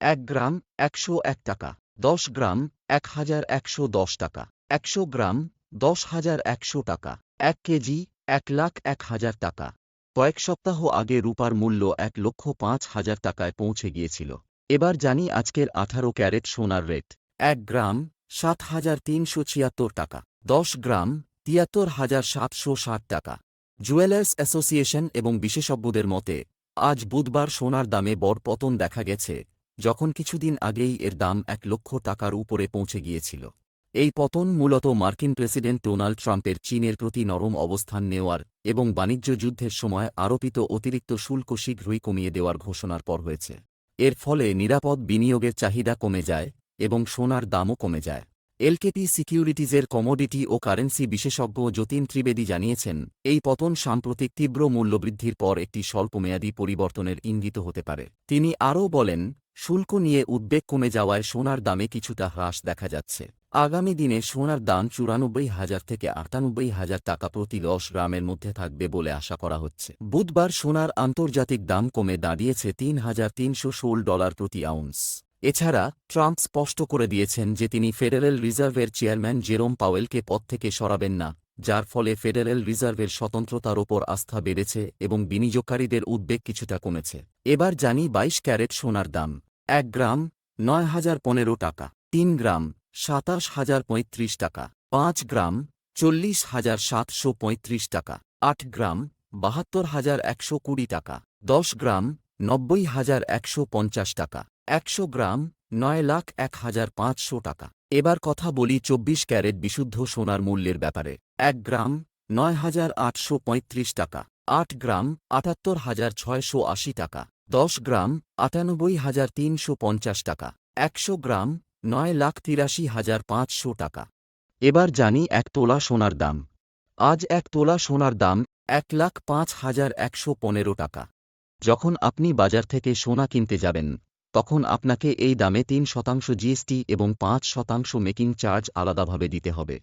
এক গ্রাম একশো এক টাকা, দশ গ্রাম এক হাজার একশো দশ টাকা, একশো গ্রাম দশ হাজার একশো টাকা, এক কেজি এক লাখ এক হাজার টাকা। কয়েক সপ্তাহ আগে রূপার মূল্য এক লক্ষ পাঁচ হাজার টাকায় পৌঁছে গিয়েছিল। এবার জানি আজকের আঠারো ক্যারেট সোনার রেট। এক গ্রাম সাত হাজার তিনশো ছিয়াত্তর টাকা, দশ গ্রাম তিয়াত্তর হাজার সাতশো ষাট টাকা। জুয়েলার্স অ্যাসোসিয়েশন এবং বিশেষজ্ঞদের মতে, আজ বুধবার সোনার দামে বড় পতন দেখা গেছে। যখন কিছুদিন আগেই এর দাম এক লক্ষ টাকার উপরে পৌঁছে গিয়েছিল। এই পতন মূলত মার্কিন প্রেসিডেন্ট ডোনাল্ড ট্রাম্পের চীনের প্রতি নরম অবস্থান নেওয়ার এবং বাণিজ্য যুদ্ধের সময় আরোপিত অতিরিক্ত শুল্ক শীঘ্রই কমিয়ে দেওয়ার ঘোষণার পর হয়েছে। এর ফলে নিরাপদ বিনিয়োগের চাহিদা কমে যায় এবং সোনার দামও কমে যায়। এলকেপি সিকিউরিটিজের কমোডিটি ও কারেন্সি বিশেষজ্ঞ যতীন ত্রিবেদী জানিয়েছেন, এই পতন সাম্প্রতিক তীব্র মূল্যবৃদ্ধির পর একটি স্বল্পমেয়াদী পরিবর্তনের ইঙ্গিত হতে পারে। তিনি আরও বলেন শুল্ক নিয়ে উদ্বেগ কমে যাওয়ায় সোনার দামে কিছুটা হ্রাস দেখা যাচ্ছে। আগামী দিনে সোনার দাম চুরানব্বই হাজার থেকে আটানব্বই হাজার টাকা প্রতি দশ গ্রামের মধ্যে থাকবে বলে আশা করা হচ্ছে। বুধবার সোনার আন্তর্জাতিক দাম কমে দাঁড়িয়েছে তিন হাজার তিনশো ষোল ডলার প্রতি আউন্স। এছাড়া, ট্রাম্প স্পষ্ট করে দিয়েছেন যে তিনি ফেডারেল রিজার্ভের চেয়ারম্যান জেরোম পাওয়েলকে পদ থেকে সরাবেন না। যার ফলে ফেডারেল রিজার্ভের স্বতন্ত্রতার ওপর আস্থা বেড়েছে এবং বিনিয়োগকারীদের উদ্বেগ কিছুটা কমেছে। এবার জানি বাইশ ক্যারেট সোনার দাম। এক গ্রাম, নয় হাজার পনেরো টাকা। তিন গ্রাম, সাতাশ হাজার পঁয়ত্রিশ টাকা। পাঁচ গ্রাম, চল্লিশ হাজার সাতশো পঁয়ত্রিশ টাকা। আট গ্রাম, বাহাত্তর হাজার একশো কুড়ি টাকা। দশ গ্রাম, নব্বই হাজার একশো পঞ্চাশ টাকা। একশো গ্রাম, নয় লাখ এক হাজার পাঁচশো টাকা। এবার কথা বলি চব্বিশ ক্যারেট বিশুদ্ধ সোনার মূল্যের ব্যাপারে। এক গ্রাম, নয় হাজার আটশো পঁয়ত্রিশ টাকা, আট গ্রাম, আটাত্তর হাজার ছয়শো আশি টাকা, দশ গ্রাম, আটানব্বই হাজার তিনশো পঞ্চাশ টাকা, একশো গ্রাম, নয় লাখ তিরাশি হাজার পাঁচশো টাকা। এবার জানি এক তোলা সোনার দাম। আজ এক তোলা সোনার দাম এক লাখ পাঁচ হাজার একশো পনেরো টাকা। যখন আপনি বাজার থেকে সোনা কিনতে যাবেন, তখন আপনাকে এই দামে তিন শতাংশ জিএসটি এবং পাঁচ শতাংশ মেকিং চার্জ আলাদাভাবে দিতে হবে।